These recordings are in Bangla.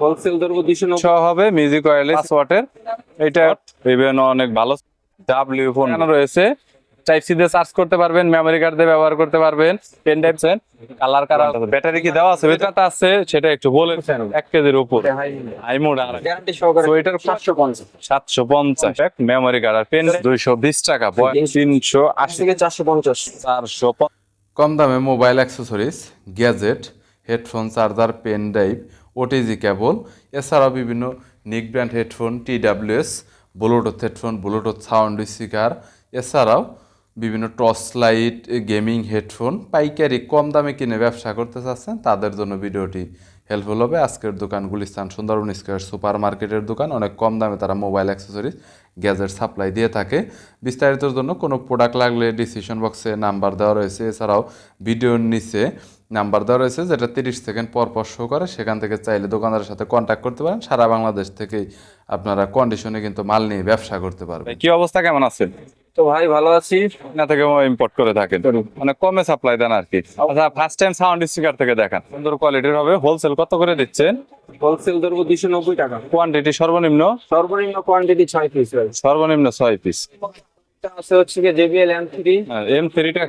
হোলসেল ধরবো দুইশো ছ হবে মিউজিক ওয়্যারলেস ওয়াটের এটা বিভিন্ন অনেক ভালো ডাব্লিউ ফোন রয়েছে। টাইপ সি দিয়ে চার্জ করতে পারবেন মেমরি কার্ড দিয়ে ব্যবহার করতে পারবেন pen type colour colour battery কি দেওয়া আছে আছে সেটা একটু বলে এক কেজির উপর। আই মোড আর গ্যারান্টি সহকারে তো এটার সাতশো পঞ্চাশ। সাতশো মেমরি কার্ড আর পেন দুইশো বিশ টাকা তিনশো আশি। আশি থেকে চারশো পঞ্চাশ। চারশো কম দামে mobile accessories gadget headphone charger pen drive OTG cable, এছাড়াও বিভিন্ন নিক brand headphone TWS bluetooth headphone, bluetooth sound speaker, এছাড়াও বিভিন্ন টর্চ লাইট, গেমিং হেডফোন, পাইকারি কম দামে কিনে ব্যবসা করতে চাচ্ছেন, তাদের জন্য ভিডিওটি হেল্পফুল হবে। আজকের দোকান গুলিস্তান সুন্দরবন স্কোয়ার সুপার মার্কেটের দোকান, অনেক কম দামে তারা মোবাইল অ্যাক্সেসরিজ গ্যাজেট সাপ্লাই দিয়ে থাকে। বিস্তারিতর জন্য কোনো প্রোডাক্ট লাগলে ডিসিশন বক্সে নাম্বার দেওয়া রয়েছে, এছাড়াও ভিডিওর নিচে নাম্বার দেওয়া রয়েছে যেটা তিরিশ সেকেন্ড পর পর শো করে। সেখান থেকে চাইলে দোকানদারের সাথে কন্ট্যাক্ট করতে পারেন। সারা বাংলাদেশ থেকেই আপনারা কন্ডিশনে কিন্তু মাল নিয়ে ব্যবসা করতে পারবেন। কি অবস্থা? কেমন আছে তো ভাই ভালো আছি। না থেকে ইম্পোর্ট করে থাকেন। মানে কমে সাপ্লাই দেন আর কি। আচ্ছা ফার্স্ট টাইম সাউন্ড স্পিকার থেকে দেখান। সুন্দর কোয়ালিটির হবে। হোলসেল কত করে দিচ্ছেন? হোলসেল ধরবো দুইশো নব্বই টাকা। কোয়ান্টিটি সর্বনিম্ন? সর্বনিম্ন কোয়ান্টিটি ছয় পিস সর্বনিম্ন ছয় পিস এটা আছে হচ্ছে কি জেবিএল এম থ্রি এম থ্রিটা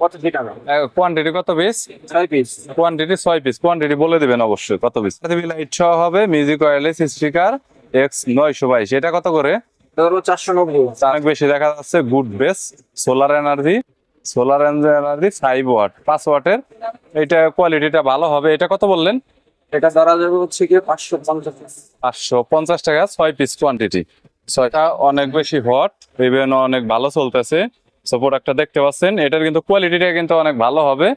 পঁচাশি টাকা কোয়ান্টিটি কত পিস ছয় পিস কোয়ান্টিটি ছয় পিস কোয়ান্টিটি বলে দিবেন অবশ্যই কত পিস লাইট সহ হবে মিউজিক ওয়্যারলেস স্পিকার নয়শো বাইশ। এটা কত করে? চারশো নব্বই। অনেক বেশি দেখা যাচ্ছে। Good base solar energy solar energy five watt পাঁচ ওয়াটের এটা কোয়ালিটিটা ভালো হবে। এটা কত বললেন? এটা ধরা যাবে হচ্ছে কি পাঁচশো পঞ্চাশ। পাঁচশো পঞ্চাশ টাকা ছয় পিস কোয়ান্টিটি ছয়টা অনেক বেশি হট অনেক ভালো চলতেছে। সো প্রোডাক্টটা দেখতে পাচ্ছেন, এটার কিন্তু কোয়ালিটিটা কিন্তু অনেক ভালো হবে।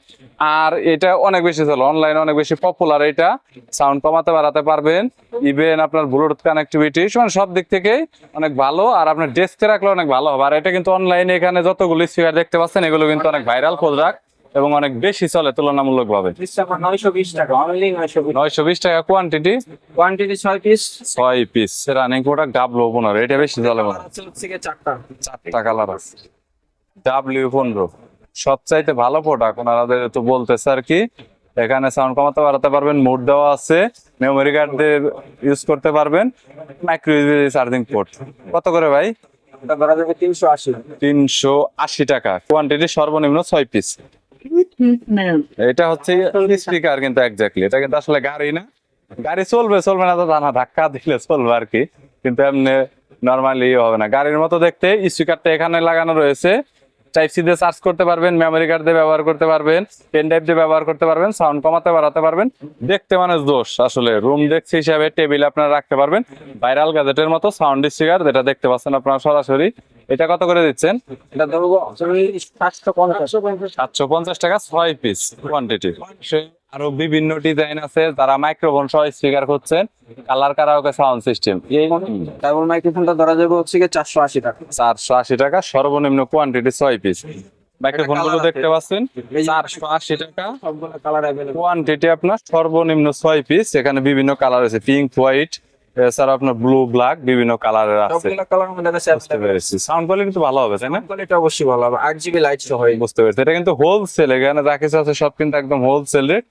আর এটা অনেক বেশি চলে অনলাইনে অনেক বেশি পপুলার এটা। সাউন্ড কমাতে বাড়াতে পারবেন। ইভেন আপনার ব্লুটুথ কানেক্টিভিটি মানে সব দিক থেকে অনেক ভালো। আর আপনার ডেস্কে রাখলে অনেক ভালো হবে। আর এটা কিন্তু অনলাইনে এখানে যতগুলো স্পিকার দেখতে পাচ্ছেন, এগুলো কিন্তু অনেক ভাইরাল প্রোডাক্ট এবং অনেক বেশি চলে তুলনামূলক ভাবে নয়শো বিশ টাকা কোয়ান্টিটি কোয়ান্টিটি ছয় পিস ছয় পিস রানিং প্রোডাক্ট ডাবলো পনেরো এটা বেশি চলে মনে চারটা। চারটা কালার আছে। ডাব্লিউ পনেরো। সবচাইতে ভালো প্রোডাক্ট ওনারা তো বলতেছে আর কি এখানে সাউন্ড কমাতে বাড়াতে পারবেন মোড দেওয়া আছে মেমোরি কার্ড দিয়ে ইউজ করতে পারবেন মাইক্রো ইউএসবি চার্জিং পোর্ট কত করে ভাই? তিনশো আশি। তিনশো আশি টাকা। কোয়ান্টিটি সর্বনিম্ন ছয় পিস এটা হচ্ছে স্পিকার কিন্তু এক্স্যাক্টলি এটা কিন্তু আসলে গাড়ি না। গাড়ি চলবে চলবে না তো তা না ধাক্কা দিলে চলবে আর কি। কিন্তু এমনি নর্মালি হবে না। গাড়ির মতো দেখতে স্পিকারটা এখানে লাগানো রয়েছে। টাইপ সি দিয়ে চার্জ করতে পারবেন মেমোরি কার্ড দিয়ে ব্যবহার করতে পারবেন পেন ড্রাইভ দিয়ে ব্যবহার করতে পারবেন সাউন্ড কমাতে বাড়াতে পারবেন। দেখতে মানে দোষ আসলে রুম দেখছি হিসাবে টেবিল আপনারা রাখতে পারবেন। ভাইরাল গ্যাজেটের মতো সাউন্ড স্পিকার যেটা দেখতে পাচ্ছেন আপনারা সরাসরি। এটা কত করে দিচ্ছেন? এটা ধরবো সাতশো পঞ্চাশ টাকা ছয় পিস কোয়ান্টিটি আরও বিভিন্ন ডিজাইন আছে যারা মাইক্রোফোন সহ স্পিকার করছেন colour karaoke sound system double মাইক্রোফোনটা ধরা যাবে হচ্ছে কি চারশো আশি টাকা। চারশো আশি টাকা সর্বনিম্ন কোয়ান্টিটি ছয় পিস মাইক্রোফোনগুলো দেখতে পাচ্ছেন? চারশো আশি টাকা। সবগুলো কালার অ্যাভেলেবল কোয়ান্টিটি আপনার সর্বনিম্ন ছয় পিস এখানে বিভিন্ন কালার আছে পিঙ্ক হোয়াইট এছাড়া আপনার ব্লু ব্ল্যাক বিভিন্ন কালারের আছে। বুঝতে পেরেছি। সাউন্ড কোয়ালিটি তো ভালো হবে তাই না? কোয়ালিটি অবশ্যই ভালো হবে। আট জিবি লাইট সহ। বুঝতে পেরেছি। এটা কিন্তু হোলসেল এখানে যা কিছু আছে সব কিন্তু একদম হোলসেল রেট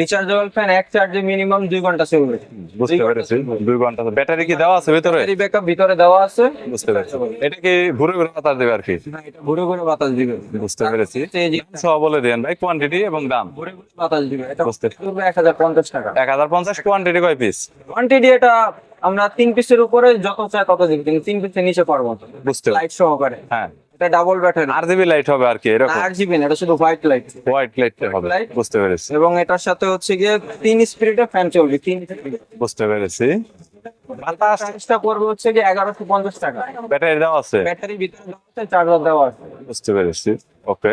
রিচার্জেবল ফ্যান এক চার্জে মিনিমাম দুই ঘণ্টা চলবে। বুঝতে পেরেছি। দুই ঘণ্টা ব্যাটারি কি দেওয়া আছে ভিতরে? ব্যাটারি ব্যাকআপ ভিতরে দেওয়া আছে। বুঝতে পেরেছি। এটা কি ঘুরে ঘুরে বাতাস দেবে আর কি? না, এটা ঘুরে ঘুরে বাতাস দিবে। বুঝতে পেরেছি। সব বলে দেন ভাই কোয়ান্টিটি এবং দাম। ঘুরে ঘুরে বাতাস দিবে। এটা বুঝতে পড়বে এক হাজার পঞ্চাশ টাকা। এক হাজার পঞ্চাশ কোয়ান্টিটি কয় পিস কোয়ান্টিটি এটা আমরা তিন পিসের উপরে যত চাই তত দিবি কিন্তু তিন পিসের নিচে পারব বুঝতে লাইট সহকারে। হ্যাঁ। এটা ডাবল ব্যাটারি আর জিবি লাইট হবে আর কি এরকম। আট জিবি না এটা শুধু হোয়াইট লাইট হোয়াইট লাইট হবে? বুঝতে পেরেছি। এবং এটার সাথে হচ্ছে গিয়ে তিন স্পিরিটে ফ্যান চলবে তিন বুঝতে পেরেছি। পড়বে হচ্ছে গিয়ে এগারোশো পঞ্চাশ টাকা। ব্যাটারি দেওয়া আছে? ব্যাটারি ভিতরে দেওয়া আছে চার্জার দেওয়া আছে। বুঝতে পেরেছি ওকে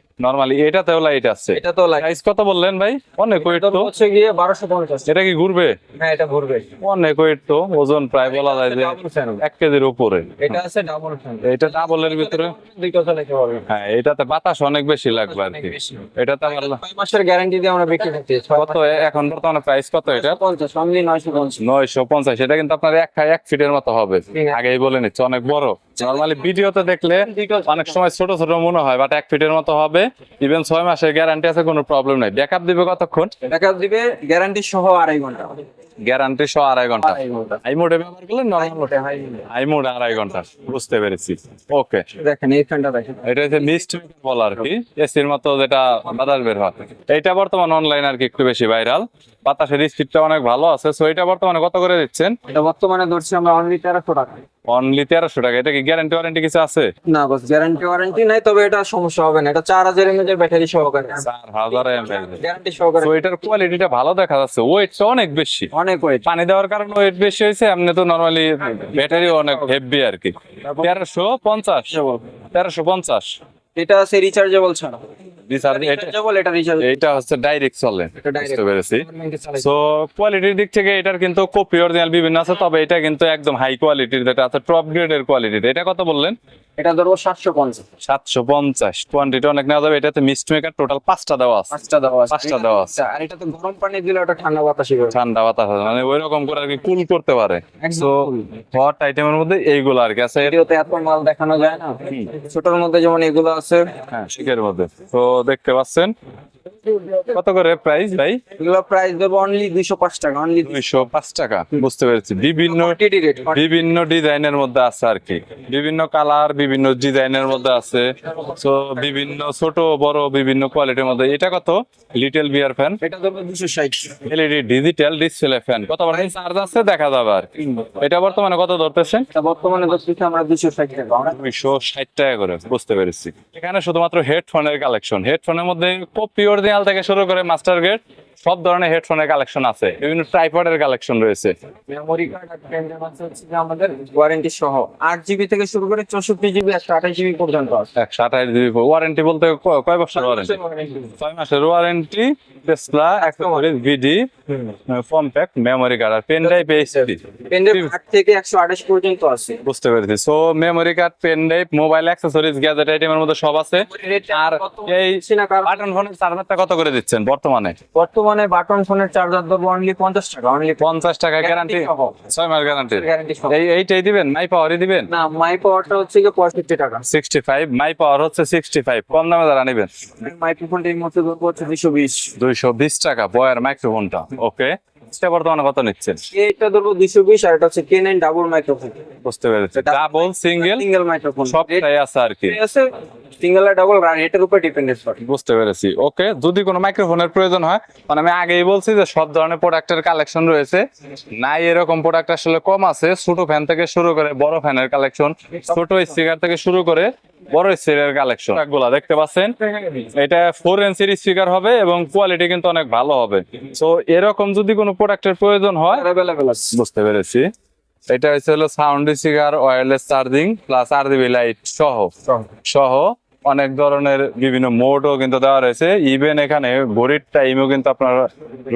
নরমালি এটাতেও লাইট আছে। এটা তো লাইট কত বললেন ভাই? অনেক ওয়েট তো। হচ্ছে গিয়ে বারোশো পঞ্চাশ। এটা কি ঘুরবে? হ্যাঁ এটা ঘুরবে। অনেক ওয়েট তো ওজন প্রায় বলা যায় যে ডাবল ফ্যান এক কেজির উপরে। এটা আছে ডাবল ফ্যান এটা ভিতরে? পারবে হ্যাঁ এটাতে বাতাস অনেক বেশি লাগবে আর কি। এটাতে আবার ছয় মাসের গ্যারান্টি দিয়ে আমরা বিক্রি করতে কত এখন বর্তমানে প্রাইস কত এটা? পঞ্চাশ অনলি নয়শো পঞ্চাশ। নয়শো পঞ্চাশ। এটা কিন্তু আপনার এক এক ফিটের মতো হবে। আগেই বলে নিচ্ছে অনেক বড়। নরমালি ভিডিওতে দেখলে অনেক সময় ছোট ছোট মনে হয় বাট এক ফিটের মতো হবে। ইভেন ছয় মাসের গ্যারান্টি আছে কোনো প্রবলেম নাই। ব্যাকআপ দিবে কতক্ষণ? ব্যাকআপ দিবে গ্যারান্টি সহ আড়াই ঘণ্টা। গ্যারান্টি সহ আড়াই ঘণ্টা। আই মোডে ব্যবহার করলে নর্মাল আই মোড আড়াই ঘণ্টা। বুঝতে পেরেছি। ওকে দেখেন এই ফ্যানটা দেখেন। এটা হচ্ছে মিস্ট বলা আর কি। এসির মতো যেটা বাতাস বের হয়। এইটা বর্তমান অনলাইন আর কি একটু বেশি ভাইরাল বাতাসের স্পিডটা অনেক ভালো আছে সো এটা বর্তমানে কত করে দিচ্ছেন? এটা বর্তমানে ধরছি আমরা অনলি তেরোশো টাকা। অনলি তেরোশো টাকা এটা কি গ্যারান্টি ওয়ারেন্টি কিছু আছে? না বস গ্যারান্টি ওয়ারেন্টি নাই তবে এটা সমস্যা হবে না এটা চার হাজার এমএজ এর ব্যাটারি সহকারে। চার হাজার এমএএইচ গ্যারান্টি সহকারে। তো এটার কোয়ালিটিটা ভালো দেখা যাচ্ছে ওয়েটটা অনেক বেশি। অনেক ওয়েট পানি দেওয়ার কারণে ওয়েট বেশি হয়েছে এমনি তো নরমালি ব্যাটারি অনেক হেভি আর কি তেরোশো পঞ্চাশ। তেরোশো পঞ্চাশ। এটা আছে রিচার্জেবল ছাড়া। রিচার্জ এটা এটা হচ্ছে ডাইরেক্ট চলে। বুঝতে পেরেছি। সো কোয়ালিটির দিক থেকে এটার কিন্তু কপি অরিজিনাল বিভিন্ন আছে তবে এটা কিন্তু একদম হাই কোয়ালিটির যেটা আছে টপ গ্রেডের কোয়ালিটির এটা কত বললেন? এটা ধরবো সাতশো পঞ্চাশ। সাতশো পঞ্চাশ। কোয়ান্টিটি অনেক নেওয়া যাবে। এটাতে মিস্ট মেকার টোটাল পাঁচটা দেওয়া আছে। পাঁচটা দেওয়া আছে। পাঁচটা দেওয়া আছে। আর এটা গরম পানি দিলে ওটা ঠান্ডা বাতাসই ঠান্ডা বাতাস মানে ওই রকম করে আর কি কুল করতে পারে। সো হট আইটেমের মধ্যে এইগুলো আর কি আছে। ভিডিওতে এত মাল দেখানো যায় না। ছোটর মধ্যে যেমন এগুলো আছে। হ্যাঁ শিখের মধ্যে। তো দেখতে পাচ্ছেন। কত করে প্রাইস ভাই? এগুলো প্রাইস দেবো অনলি দুইশো পাঁচ টাকা অনলি দুইশো পাঁচ টাকা। বুঝতে পেরেছি। বিভিন্ন বিভিন্ন ডিজাইনের মধ্যে আছে আর কি। বিভিন্ন কালার বিভিন্ন ডিজাইনের মধ্যে আছে। তো বিভিন্ন ছোট বড় বিভিন্ন কোয়ালিটির মধ্যে। এটা কত? লিটল বিয়ার ফ্যান এটা দেবো দুশো ষাট। এলইডি ডিজিটাল ডিসপ্লে ফ্যান কত বার চার্জ আছে দেখা যাবে আর কি। এটা বর্তমানে কত ধরতেছেন এটা বর্তমানে ধরছি আমরা দুশো ষাট টাকা। আমরা দুইশো ষাট টাকা করে বুঝতে পেরেছি। এখানে শুধুমাত্র হেডফোনের কালেকশন হেডফোনের মধ্যে পিওর দিয়াল থেকে শুরু করে মাস্টার গেট। সব ধরনের হেডফোনের কালেকশন আছে। বিভিন্ন ট্রাইপডের কালেকশন রয়েছে। মেমোরি কার্ড আর পেন ড্রাইভ আছে হচ্ছে যে আমাদের ওয়ারেন্টি সহ। আট জিবি থেকে শুরু করে চৌষট্টি জিবি একশো আঠাশ জিবি পর্যন্ত আছে। একশো আঠাশ জিবি ওয়ারেন্টি বলতে কয় বছর ওয়ারেন্টি ছয় মাসের ওয়ারেন্টি টেসলা অ্যাক্সেসরিজ ভিডি ফর্ম প্যাক মেমোরি কার্ড আর pen drive HD pen drive আট থেকে একশো আঠাশ পর্যন্ত আছে। বুঝতে পেরেছি। So memory card pen drive mobile accessories gadget আইটেমের মধ্যে সব আছে। আর এই বাটন ফোনের চার্জারটা কত করে দিচ্ছেন বর্তমানে? বর্তমানে বাটন ফোনের চার্জার ধরবো অনলি পঞ্চাশ টাকা অনলি পঞ্চাশ টাকা গ্যারান্টি ছয় মাস গ্যারান্টি গ্যারান্টি এই এইটাই দিবেন? মাই পাওয়ারই দিবেন? না মাই পাওয়ারটা হচ্ছে কি পঁয়ষট্টি টাকা। সিক্সটি ফাইভ মাই পাওয়ার হচ্ছে সিক্সটি ফাইভ কম দামে যারা নেবেন? মাইক্রোফোনটা এই মুহূর্তে ধরবো হচ্ছে দুইশো বিশ। দুইশো বিশ টাকা। বয়ার মাইক্রোফোনটা ওকে বর্তমানে কত নিচ্ছেন? এইটা ধরবো দুশো বিশ আর এটা হচ্ছে কে নাইন ডাবল মাইক্রোফোন বুঝতে পেরেছি। ডাবল সিঙ্গেল সিঙ্গেল মাইক্রোফোন সবটাই আছে আর কি। আছে সিঙ্গেল আর ডাবল রেটের উপর ডিপেন্ডেন্স করে বুঝতে পেরেছি। ওকে যদি কোনো মাইক্রোফোনের প্রয়োজন হয় মানে আমি আগেই বলছি যে সব ধরনের প্রোডাক্টের কালেকশন রয়েছে। নাই এরকম প্রোডাক্ট আসলে কম আছে। ছোট ফ্যান থেকে শুরু করে বড় ফ্যানের কালেকশন ছোট স্পিকার থেকে শুরু করে বড় স্পিকারের কালেকশনগুলা দেখতে পাচ্ছেন? এটা ফোর ইঞ্চির স্পিকার হবে এবং কোয়ালিটি কিন্তু অনেক ভালো হবে। তো এরকম যদি কোনো প্রোডাক্টের প্রয়োজন হয় অ্যাভেলেবেল আছে। বুঝতে পেরেছি। এটা হচ্ছে হলো sound speaker wireless charging plus RGB light সহ। সহ। অনেক ধরনের বিভিন্ন মোডও কিন্তু দেওয়া রয়েছে। ইভেন এখানে ঘড়ির টাইমও কিন্তু আপনার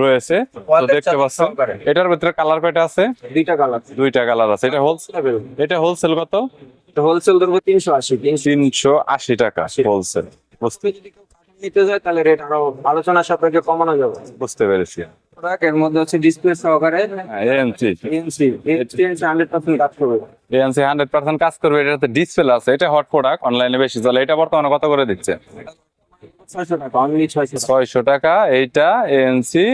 রয়েছে। তো দেখতে পাচ্ছেন এটার ভিতরে কালার কয়টা আছে? দুইটা কালার দুইটা কালার আছে। এটা হোলসেল এটা হোলসেল কত? হোলসেল ধরবো তিনশো আশি তিনশো আশি টাকা হোলসেল বুঝতে যদি কেউ কার্টুন নিতে যায় তাহলে রেট আরও আলোচনা সাপেক্ষে কমানো যাবে। বুঝতে পেরেছি। প্রোডাক্টের মধ্যে হচ্ছে ডিসপ্লে সহকারে এক্সপিরিয়েন্স হান্ড্রেড পার্সেন্ট কাজ করবে। হান্ড্রেড পার্সেন্ট কাজ করবে এটাতে ডিসপ্লে আছে এটা হট প্রোডাক্ট অনলাইনে বেশি চলে এটা বর্তমানে কত করে দিচ্ছে? ছয়শো টাকা এইটা এএনসি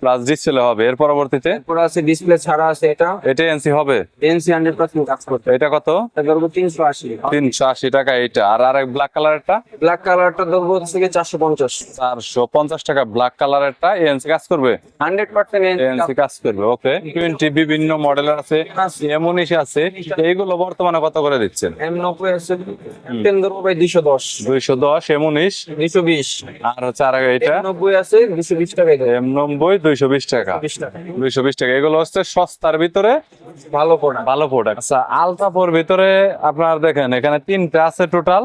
প্লাস ডিসপ্লে হবে। এর পরবর্তীতে? আছে ডিসপ্লে ছাড়া আছে এটা। এটা এনসি হবে? এনসি হান্ড্রেড পার্সেন্ট কাজ করতে এটা কত? এটা ধরবো তিনশো আশি। তিনশো আশি টাকা এইটা। আর আরেক ব্ল্যাক কালারেরটা ব্ল্যাক কালারটা ধরবো গিয়ে চারশো পঞ্চাশ। চারশো পঞ্চাশ টাকা ব্ল্যাক কালারেরটা এএনসি কাজ করবে? হান্ড্রেড পার্সেন্ট এএনসি কাজ করবে ওকে টোয়েন্টি বিভিন্ন মডেলের আছে এমনিশ আছে। এইগুলো বর্তমানে কত করে দিচ্ছেন? এম নব্বই আছে। টেন ধরবো ভাই দুইশো দশ। দুইশো দশ দুইশো বিশ। আর হচ্ছে আর এটা? নব্বই আছে বিশ টাকা নব্বই দুইশো বিশ টাকা। দুইশো বিশ টাকা। এগুলো হচ্ছে সস্তার ভিতরে ভালো প্রোডাক্ট ভালো প্রোডাক্ট আচ্ছা আলতাপোর ভিতরে আপনার দেখেন এখানে তিনটা আছে টোটাল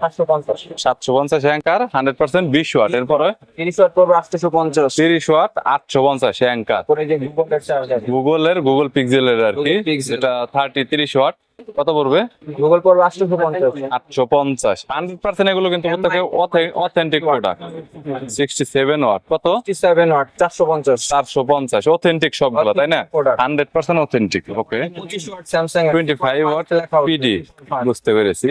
পাঁচশো পঞ্চাশ। সাতশো পঞ্চাশ অ্যাঙ্কার হান্ড্রেড পার্সেন্ট বিশ ওয়াট। এরপরে? তিরিশ ওয়াট পড়বে আটশোশো পঞ্চাশ তিরিশ ওয়াট আটশো পঞ্চাশ অ্যাঙ্কার করে যে গুগলের চার্জার গুগলের গুগল পিক্সেলের আর কি। এটা থার্টি তিরিশ ওয়াট। কত পড়বে? গুগল পড়বে পঞ্চাশ। আটশো পঞ্চাশ। হান্ড্রেড পার্সেন্ট এগুলো কিন্তু প্রত্যেকে authentic product sixty seven watt কত? সেভেন ওয়াট চারশো পঞ্চাশ। চারশো পঞ্চাশ। অথেন্টিক সবগুলো তাই না। Hundred percent authentic okay twenty five watt. PD বুঝতে পেরেছি।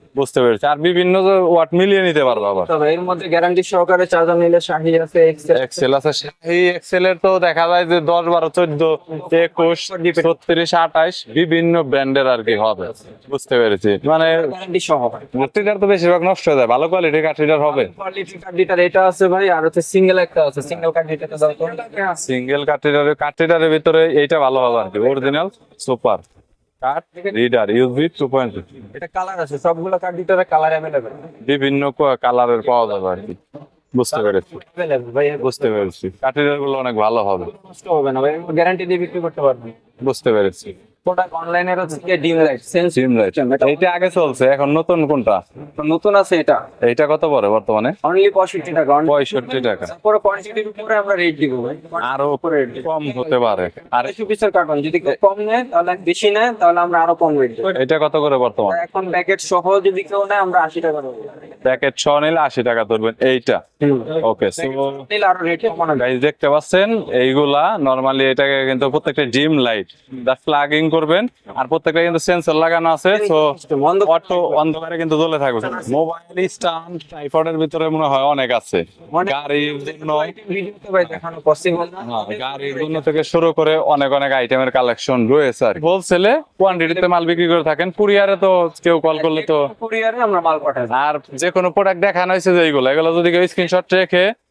বুঝতে পেরেছি। আর বিভিন্ন ওয়াট মিলিয়ে নিতে পারব আবার। তবে এর মধ্যে গ্যারান্টি সহকারে চার্জার নিলে শাহি আছে এক্সেল আছে। সেই এক্সেল এর তো দেখা যায় যে দশ বারো চোদ্দ একুশ ছত্রিশ আঠাইশ বিভিন্ন ব্র্যান্ডের আর কি হবে। বুঝতে পেরেছি। মানে গ্যারান্টি সহ তো বেশিরভাগ নষ্ট হয়ে যায়। ভালো কোয়ালিটির কাঠরিটার হবে। কোয়ালিটি কার্ডিটার এটা আছে ভাই আর হচ্ছে সিঙ্গেল একটা আছে। সিঙ্গেল তো সিঙ্গেল কাঠরিটারের কাঠরিটারের ভিতরে এইটা ভালো হবে আর কি। Original super card reader two point এটা কালার আছে সবগুলো কার্ডিটারে কালার অ্যাভেলেবেল বিভিন্ন কালারের পাওয়া যাবে আর কি। বুঝতে পেরেছি। বুঝতে পেরেছি। কাঠেরগুলো অনেক ভালো হবে। নষ্ট হবে না ভাই গ্যারান্টি দিয়ে বিক্রি করতে পারবেন। বুঝতে পেরেছি। প্রোডাক্ট হচ্ছে কি ডিম লাইট সেন্স সিম লাইট এইটা আগে চলছে এখন নতুন কোনটা? নতুন আছে এটা। এইটা কত পড়ে বর্তমানে? অনলি পঁয়ষট্টি টাকা পঁয়ষট্টি টাকা। তারপরে কোয়ান্টিটির উপরে আমরা রেট দিব ভাই। আরও কম হতে পারে। আর আড়াইশো পিসের কার্টন যদি কম নেয় তাহলে বেশি নেয় তাহলে আমরা আরও কম রেট দেবো। এটা কত করে বর্তমান? এখন প্যাকেট সহ যদি কেউ নেয় আমরা আশি টাকা দেবো প্যাকেট ছ নিলে আশি টাকা ধরবেন এইটা? ওকে সো নিলে আরও রেট কমানো গাইজ দেখতে পাচ্ছেন এইগুলা নরমালি এটাকে কিন্তু প্রত্যেকটা ডিম লাইট দা প্লাগিং করবেন। আর প্রত্যেকটা কিন্তু সেন্সর লাগানো আছে বন্ধ অটো অন্ধকারে কিন্তু জ্বলে থাকবে। মোবাইল স্ট্যান্ড ট্রাইপডের ভিতরে মনে হয় অনেক আছে। গাড়ির জন্য হ্যাঁ, গাড়ির জন্য থেকে শুরু করে অনেক অনেক আইটেমের কালেকশন রয়েছে আর হোলসেলে কোয়ান্টিটিতে মাল বিক্রি করে থাকেন। কুরিয়ারে তো কেউ কল করলে তো কুরিয়ারে আমরা মাল পাঠাই। আর যে কোনো প্রোডাক্ট দেখানো হয়েছে যে এইগুলো এগুলো যদি কেউ স্ক্রিনশট রেখে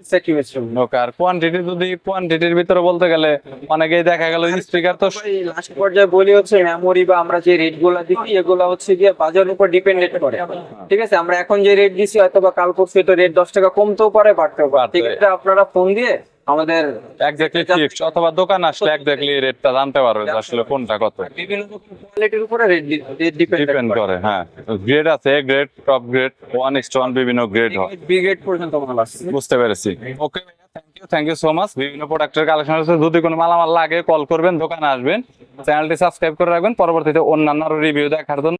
Okay. আসলে আমরা satisfied হব। ওকে আর কোয়ান্টিটি যদি কোয়ান্টিটির ভিতরে বলতে গেলে অনেকেই দেখা গেল স্পিকার তো লাস্ট পর্যায়ে বলি হচ্ছে মেমোরি বা আমরা যে রেটগুলা দিচ্ছি এগুলা হচ্ছে গিয়ে বাজারের উপর ডিপেন্ডেন্ট করে ঠিক আছে আমরা এখন যে রেট দিছি হয়তো বা কাল পরশু রেট দশ টাকা কমতেও পারে বাড়তেও আপনারা ফোন দিয়ে আমাদের এক্স্যাক্টলি অথবা দোকান আসলে এক্স্যাক্টলি রেটটা জানতে পারবে আসলে কোনটা কত। বিভিন্ন কোয়ালিটির উপরে রেট ডিপেন্ড ডিপেন্ড করে। হ্যাঁ। গ্রেড আছে grade top grade one stone বিভিন্ন গ্রেড হয়। বি গ্রেড পর্যন্ত মাল আছে। বুঝতে পেরেছি। Okay thank you thank you so much বিভিন্ন প্রোডাক্টের কালেকশন আছে। যদি কোনো মালামাল লাগে কল করবেন দোকানে আসবেন। চ্যানেলটি সাবস্ক্রাইব করে রাখবেন। পরবর্তীতে অন্যান্য রিভিউ দেখার জন্য।